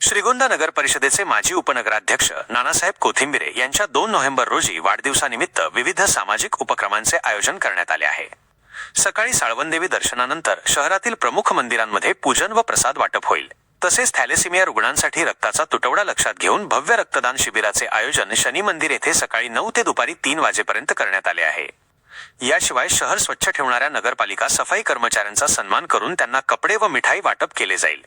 श्रीगोंदा नगर परिषदेचे माजी उपनगराध्यक्ष नानासाहेब कोथिंबिरे यांच्या दोन नोव्हेंबर रोजी वाढदिवसानिमित्त विविध सामाजिक उपक्रमांचे आयोजन करण्यात आले आहे. सकाळी साळवणदेवी दर्शनानंतर शहरातील प्रमुख मंदिरांमध्ये पूजन व प्रसाद वाटप होईल. तसेच थॅलेसिमिया रुग्णांसाठी रक्ताचा तुटवडा लक्षात घेऊन भव्य रक्तदान शिबिराचे आयोजन शनी मंदिर येथे सकाळी नऊ ते दुपारी तीन वाजेपर्यंत करण्यात आले आहे. याशिवाय शहर स्वच्छ ठेवणाऱ्या नगरपालिका सफाई कर्मचाऱ्यांचा सन्मान करून त्यांना कपडे व मिठाई वाटप केले जाईल.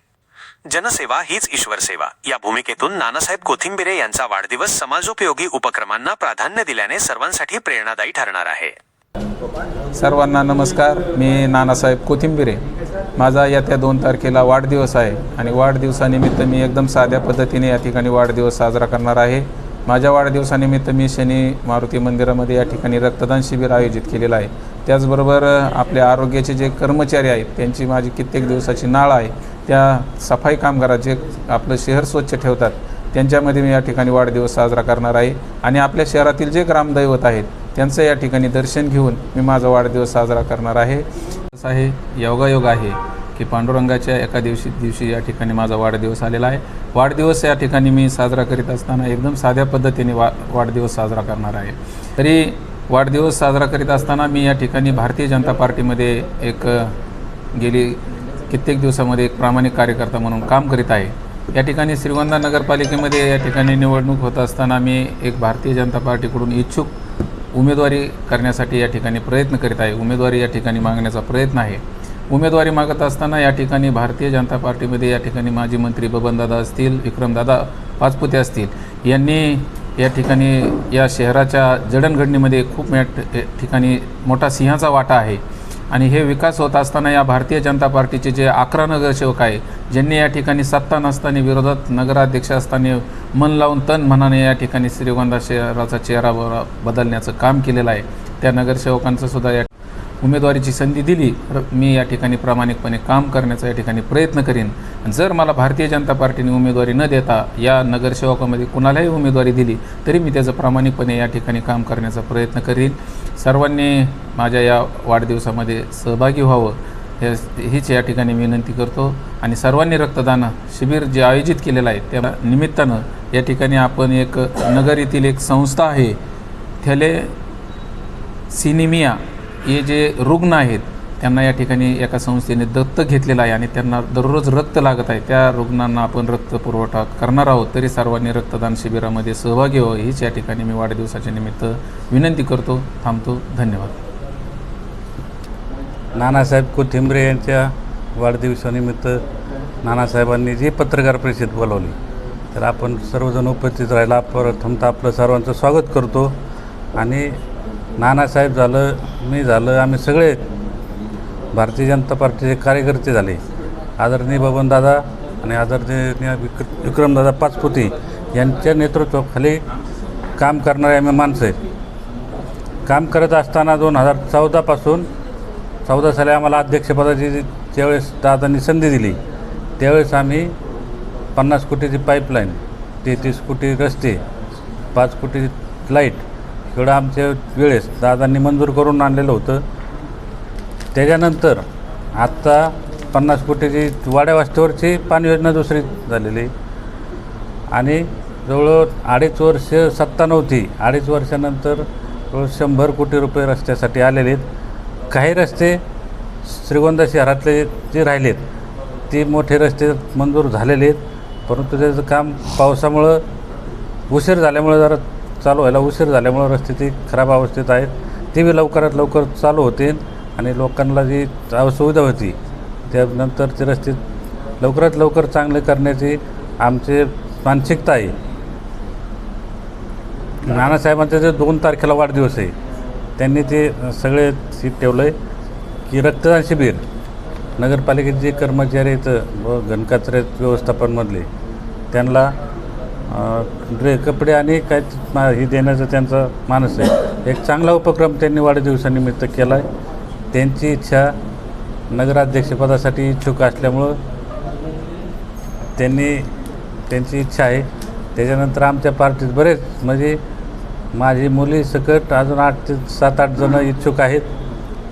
जनसेवा हीच ईश्वर सेवा. या भूमिकेतून नानासाहेब कोथिंबिरे यांचा वाढदिवस समाजोपयोगी उपक्रमांना प्राधान्य दिल्याने सर्वांसाठी प्रेरणादायी ठरणार आहे. सर्वांना नमस्कार. मी नानासाहेब कोथिंबिरे. माझा येत्या दोन तारखेला वाढदिवस आहे आणि वाढदिवसानिमित्त मी एकदम साध्या पद्धतीने या ठिकाणी वाढदिवस साजरा करणार आहे. माझ्या वाढदिवसानिमित्त मी शनी मारुती मंदिरामध्ये या ठिकाणी रक्तदान शिबिर आयोजित केलेलं आहे. त्याचबरोबर आपल्या आरोग्याचे जे कर्मचारी आहेत त्यांची माझी कित्येक दिवसाची नाळ आहे. त्या सफाई कामगाराचे जे आपलं शहर स्वच्छ ठेवतात त्यांच्यामध्ये मी या ठिकाणी वाढदिवस साजरा करणार आहे. आणि आपल्या शहरातील जे ग्रामदैवत आहेत त्यांचं या ठिकाणी दर्शन घेऊन मी माझा वाढदिवस साजरा करणार आहे. असं आहे योगायोग आहे की पांडुरंगाच्या एका दिवशी दिवशी या ठिकाणी माझा वाढदिवस आलेला आहे. वाढदिवस या ठिकाणी मी साजरा करीत असताना एकदम साध्या पद्धतीने वा वाढदिवस साजरा करणार आहे. तरी वाढदिवस साजरा करीत असताना मी या ठिकाणी भारतीय जनता पार्टीमध्ये एक गेली कित्येक दिवसामध्ये एक प्रामाणिक कार्यकर्ता म्हणून काम करीत आहे. या ठिकाणी श्रीगोंदा नगरपालिकेमध्ये या ठिकाणी निवडणूक होत असताना मी एक भारतीय जनता पार्टीकडून इच्छुक उमेदवारी करण्यासाठी या ठिकाणी प्रयत्न करीत आहे. उमेदवारी या ठिकाणी मागण्याचा प्रयत्न आहे. उमेदवारी मागत असताना या ठिकाणी भारतीय जनता पार्टीमध्ये या ठिकाणी माजी मंत्री बबनदादा असतील विक्रमदादा पाचपुते असतील. यांनी या ठिकाणी या शहराच्या जडणघडणीमध्ये खूप मोठ ठिकाणी मोठा सिंहाचा वाटा आहे. आणि हे विकास होत असताना या भारतीय जनता पार्टीचे जे अकरा नगरसेवक आहे ज्यांनी या ठिकाणी सत्ता नसताना विरोधात नगराध्यक्ष असताना मन लावून तन मनाने या ठिकाणी श्रीगोंदा शहराचा चेहरा बदलण्याचं काम केलेलं आहे. त्या नगरसेवकांचं सुद्धा या उमेदवारीची संधी दिली तर मी या ठिकाणी प्रामाणिकपणे काम करण्याचा या ठिकाणी प्रयत्न करीन. जर मला भारतीय जनता पार्टीने उमेदवारी न देता या नगरसेवकामध्ये कुणालाही उमेदवारी दिली तरी मी त्याचं प्रामाणिकपणे या ठिकाणी काम करण्याचा प्रयत्न करीन. सर्वांनी माझ्या या वाढदिवसामध्ये सहभागी व्हावं हे हीच या ठिकाणी विनंती करतो. आणि सर्वांनी रक्तदान शिबिर जे आयोजित केलेलं आहे त्या निमित्तानं या ठिकाणी आपण एक नगर येथील एक संस्था आहे थॅले सिनिमिया हे जे रुग्ण आहेत त्यांना या ठिकाणी एका संस्थेने दत्तक घेतलेलं आहे आणि त्यांना दररोज रक्त लागत आहे. त्या रुग्णांना आपण रक्त पुरवठा करणार आहोत तरी सर्वांनी रक्तदान शिबिरामध्ये सहभागी व्हावं. हीच या ठिकाणी मी वाढदिवसाच्या निमित्त विनंती करतो थांबतो. धन्यवाद. नानासाहेब कोथिंबरे यांच्या वाढदिवसानिमित्त नानासाहेबांनी जी पत्रकार परिषद बोलावली तर आपण सर्वजण उपस्थित राहिला प्रथमतः आपलं सर्वांचं स्वागत करतो. आणि नानासाहेब झालं मी झालं आम्ही सगळे भारतीय जनता पार्टीचे कार्यकर्ते झाले. आदरणीय बबनदादा आणि आदरणीय विक्र विक्रमदादा पाचपुती यांच्या नेतृत्वाखाली काम करणारे आम्ही माणसं आहेत. काम करत असताना दोन हजार चौदापासून चौदा साली आम्हाला अध्यक्षपदाची त्यावेळेस ज्यावेळेस दादांनी संधी दिली त्यावेळेस आम्ही पन्नास कोटीची पाईपलाईन तेहतीस कोटी रस्ते पाच कोटी लाइट सगळं आमच्या वेळेस दादांनी मंजूर करून आणलेलं होतं. त्याच्यानंतर आत्ता पन्नास कोटीची वाड्यावास्तीवरची पाणी योजना दुसरी झालेली. आणि जवळ अडीच वर्ष सत्ता नव्हती. अडीच वर्षानंतर जवळ शंभर कोटी रुपये रस्त्यासाठी आलेले आहेत. काही रस्ते श्रीगोंदा शहरातले जे राहिलेत ते मोठे रस्ते मंजूर झालेले आहेत. परंतु त्याचं काम पावसामुळं उशीर झाल्यामुळं जरा चालू व्हायला उशीर झाल्यामुळं रस्ते ती खराब अवस्थेत आहेत. ते बी लवकरात लवकर चालू होतील आणि लोकांना जी सुविधा होती त्यानंतर ते रस्ते लवकरात लवकर चांगले करण्याची आमचे मानसिकता आहे. नानासाहेबांचे जे दोन तारखेला वाढदिवस आहे त्यांनी ते सगळे सीट ठेवलं आहे की रक्तदान शिबिर. नगरपालिकेचे जे कर्मचारी आहेत व घनकचऱ्या व्यवस्थापनमधले त्यांना ड्रे कपडे आणि काय मा- हे देण्याचं त्यांचा मानस आहे. एक चांगला उपक्रम त्यांनी वाढदिवसानिमित्त केला आहे त्यांची इच्छा नगराध्यक्षपदासाठी इच्छुक असल्यामुळं त्यांनी त्यांची इच्छा आहे. त्याच्यानंतर आमच्या पार्टीत बरेच म्हणजे माझी मुली सकट अजून आठ ते सात आठ जणं इच्छुक आहेत.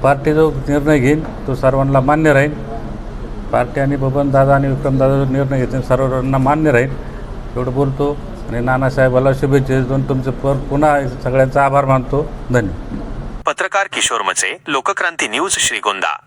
पार्टी जो निर्णय घेईन तो सर्वांना मान्य राहील पार्टी आणि बबन दादा आणि विक्रमदादा जो निर्णय घेतील सर्वांना मान्य राहील एवढं बोलतो आणि नानासाहेबाला शुभेच्छा देऊन तुमचं पर पुन्हा सगळ्यांचा आभार मानतो. धन्यवाद. पत्रकार किशोर मचे लोकक्रांती न्यूज श्रीगोंदा.